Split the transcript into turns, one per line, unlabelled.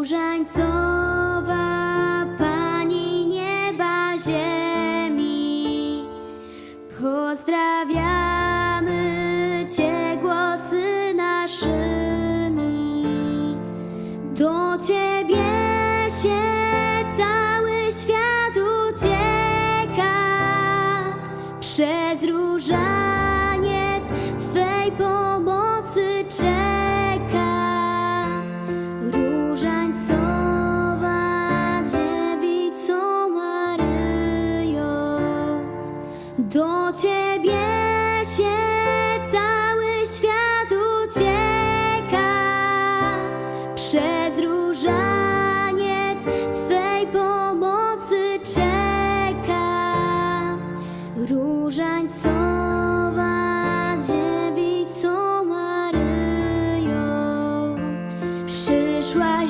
Różańcowa Pani nieba ziemi, pozdrawiamy Cię głosy naszymi. Do Ciebie się cały świat ucieka. Prze Różańcowa dziewico Maryjo, przyszłaś.